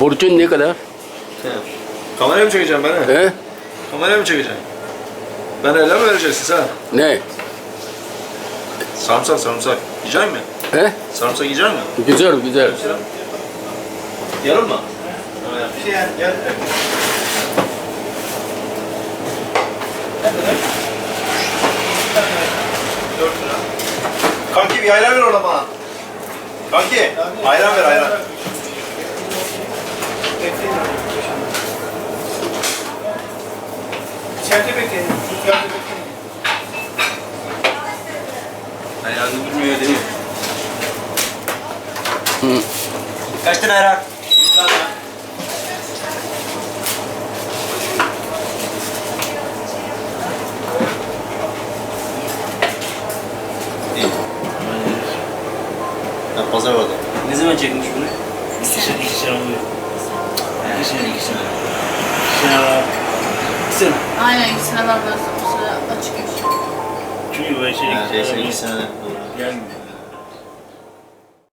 Borcun ne kadar? Kameraya mı çekeceğim beni? He? Kameraya mı çekeceğim? Ben ele mi vereceksin sen? Ne? Sarımsak sarımsak. Yiyecek mi? He? Sarımsak yiyecek mi? Güzel güzel. Yarım mı? Bir şey gel. Kanki bir ayran ver orada bana. Kanki ayran ver ayran. İçeride bekleyin. Rüzgarda bekleyin. Ayranı bilmiyor değil mi? Kaç tane ayran? Ha, pazar vardı. Ne zaman çekmiş bunu? İki sene, iki sene oluyor. İki sene, iki sene. İki sene var. İki sene. Aynen ikisine var açık yaşıyorum. Çünkü ben şey Ha, iki sene iki sene. gelmiyor.